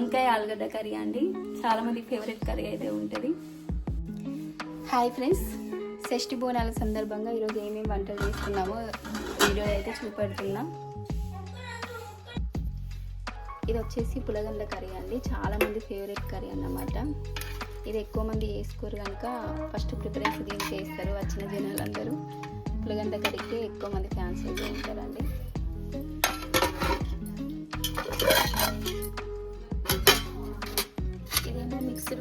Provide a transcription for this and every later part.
వంకాయ ఆలుగడ్డ కర్రీ అండి. చాలా మంది ఫేవరెట్ కర్రీ అయితే ఉంటుంది. హాయ్ ఫ్రెండ్స్ షష్టి బోనాల సందర్భంగా ఈరోజు ఏమేమి వంటలు చేస్తున్నామో వీడియో అయితే చూపెడుతున్నాం. ఇది వచ్చేసి పులగండ్ల కర్రీ అండి. చాలా మంది ఫేవరెట్ కర్రీ అన్నమాట. ఇది ఎక్కువ మంది వేసుకోరు కనుక ఫస్ట్ ప్రిఫరెన్స్ దీనికి వేస్తారు వచ్చిన జనాలందరూ. పులగండ్ల కర్రీకి ఎక్కువ మంది ఫ్యాన్స్ అయితే ఉంటారండి.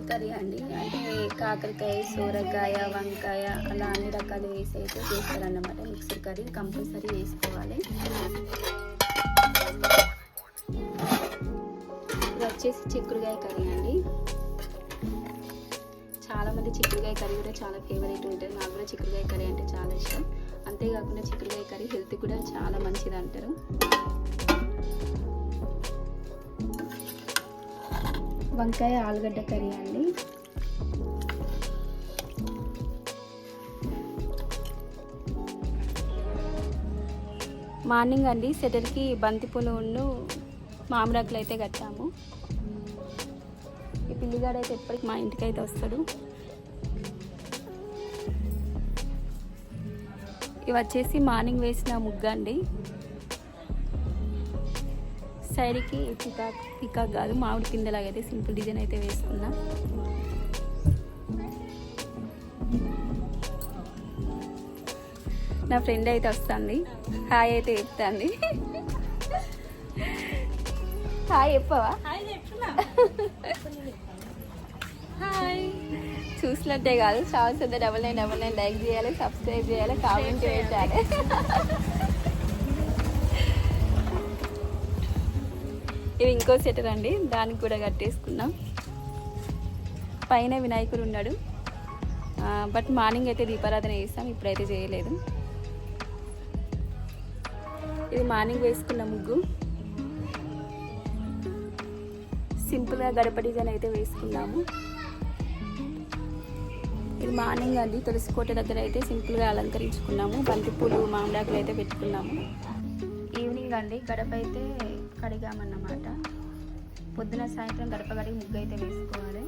కర్రీ అండి. అంటే కాకరకాయ సోరకాయ వంకాయ అలా అన్ని రకాలు వేసి అయితే చేస్తారన్నమాట. మిక్సర్ కర్రీ కంపల్సరీ వేసుకోవాలి. ఇది వచ్చేసి చిక్కుడుకాయ కర్రీ అండి. చాలామంది చిక్కుడుకాయ కర్రీ కూడా చాలా ఫేవరెట్ ఉంటుంది నాకు కూడా చిక్కుడుకాయ కర్రీ అంటే చాలా ఇష్టం. అంతేకాకుండా చిక్కుడుకాయ కర్రీ హెల్త్ కూడా చాలా మంచిది అంటారు వంకాయ ఆలుగడ్డ కర్రీ అండి. మార్నింగ్ అండి సెటర్కి బంతిపూలు ఉండు మామిడాకులు అయితే కట్టాము. ఈ పిల్లిగాడు అయితే ఎప్పటికి మా ఇంటికి అయితే వస్తాడు. ఇవి వచ్చేసి మార్నింగ్ వేసిన ముగ్గు అండి సైడ్కి పికాక్ పికాక్ కాదు మామిడి పిందెలాగా అయితే సింపుల్ డిజైన్ అయితే వేసుకున్నా. నా ఫ్రెండ్ అయితే వస్తుంది. హాయ్ అయితే చెప్తాంది. హాయ్ చెప్పవా? హాయ్ చూసినట్టే కాదు సాంగ్స్ అయితే double nine double nine like చేయాలి సబ్స్క్రైబ్ చేయాలి కామెంట్ చేయాలి. ఇది ఇంకో సెటర్ అండి. దానికి కూడా కట్టేసుకున్నాం పైన వినాయకుడు ఉన్నాడు. బట్ మార్నింగ్ అయితే దీపారాధన చేస్తాం. ఇప్పుడైతే చేయలేదు. ఇది మార్నింగ్ వేసుకున్న ముగ్గు. సింపుల్గా గడప డిజైన్ అయితే వేసుకున్నాము. ఇది మార్నింగ్ అండి. తులసి కోట దగ్గర అయితే సింపుల్గా అలంకరించుకున్నాము. బంతిపూలు మామిడాకులు అయితే పెట్టుకున్నాము. ఈవినింగ్ అండి. గడప అయితే కడిగామన్నమాట. పొద్దున సాయంత్రం గడప గడిగి ముగ్గు అయితే వేసుకోవాలి.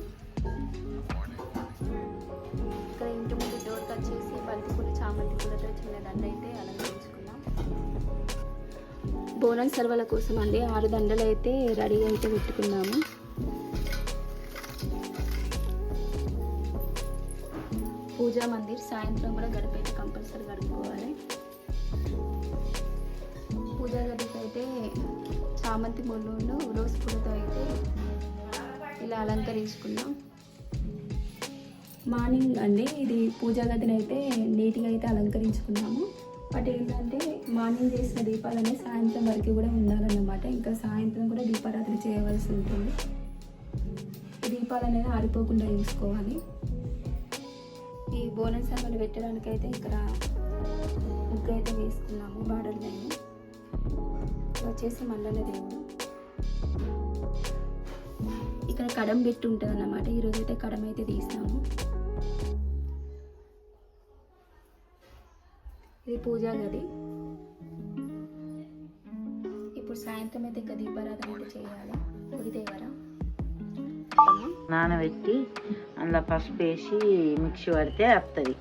ఇక్కడ ఇంటి ముందు డోర్కి వచ్చేసి బంతిపూలు చామంతి పూలతో చిన్న దండ అయితే అలంకరించుకున్నాం. బోనం సర్వల కోసం అండి ఆరు దండలు అయితే రెడీ అయితే పెట్టుకున్నాము. పూజా మందిర్ సాయంత్రం కూడా గడప అయితే కంపల్సరీ గడుపుకోవాలి. చామంతి ముళ్ళు రోజ్ పూలతో అయితే ఇలా అలంకరించుకున్నాం. మార్నింగ్ అండి ఇది పూజా గదిని అయితే నీట్గా అయితే అలంకరించుకున్నాము. బట్ ఏంటంటే మార్నింగ్ చేసిన దీపాలనే సాయంత్రం వరకు కూడా ఉండాలన్నమాట. ఇంకా సాయంత్రం కూడా దీపారాధన చేయవలసి ఉంటుంది. దీపాలు అనేది ఆరిపోకుండా చూసుకోవాలి. ఈ బోనస్ సమ్మలు పెట్టడానికి అయితే ఇక్కడ ముగ్గు అయితే వేసుకున్నాము బార్డర్ వచ్చేసి మల్లన్న దేవుడు. ఇక్కడ కడం పెట్టి ఉంటుంది అన్నమాట ఈరోజు అయితే కడం అయితే తీసినాము. ఇది పూజా గది. ఇప్పుడు సాయంత్రం అయితే ఇంకా దీపారాధన అయితే చేయాలి. గుడి దేవర నానబెట్టి అందులో పసుపు వేసి మిక్సీ పడితే వస్తుంది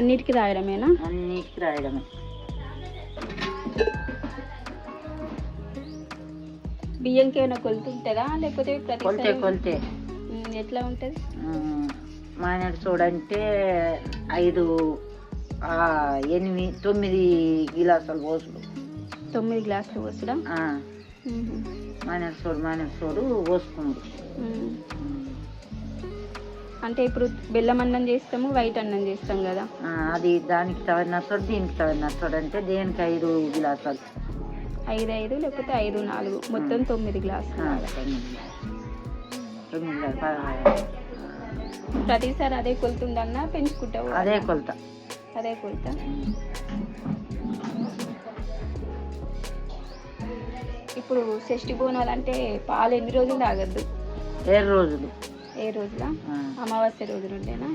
అన్నిటికీ రాయడమేనా? అన్నిటికి రాయడమే. బియ్యంకి ఏమైనా కొలుతు ఉంటుందా లేకపోతే కొలితే కొలితే. ఎట్లా ఉంటుంది? మానేడు చూడంటే ఐదు ఎనిమిది తొమ్మిది గిలాసులు పోసుడు. తొమ్మిది గ్లాసులు పోసుడా? మానేడు చూడు మానేడు చూడు పోసుకుండు. అంటే ఇప్పుడు బెల్లం అన్నం చేస్తాము వైట్ అన్నం చేస్తాం కదా. అది దానికి చోడు దీనికి చోడు అంటే దేనికి ఐదు గిలాసాలు? ఐదు ఐదు లేకపోతే ఐదు నాలుగు. మొత్తం తొమ్మిది గ్లాసులు. ప్రతిసారి అదే కొలుతుండన్నా పెంచుకుంటావు అదే కొలత. అదే కొలత. ఇప్పుడు షష్ఠి బోనాలు అంటే పాలు ఎన్ని రోజులు తాగద్దు? ఏడు రోజులు. ఏ రోజులా? అమావాస్య రోజు నుండేనా.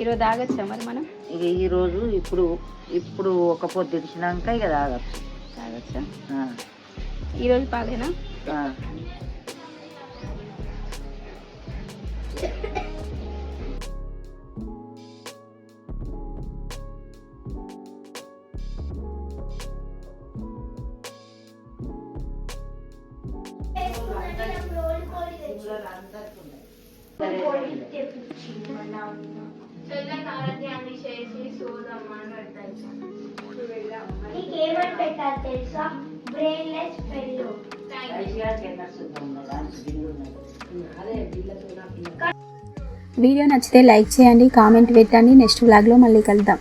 ఈరోజు తాగొచ్చా మరి మనం? ఇక ఈ రోజు ఇప్పుడు ఇప్పుడు ఒక పొద్దు ఇడిచినాక ఇక తాగచ్చు. తాగొచ్చా? ఈరోజు పాలేనా? ఆ. నీకేమని పెట్టాలి తెలుసా బ్రెయిన్లెస్ వీడియో నచ్చితే లైక్ చేయండి కామెంట్ పెట్టండి నెక్స్ట్ బ్లాగ్లో మళ్ళీ కలుద్దాం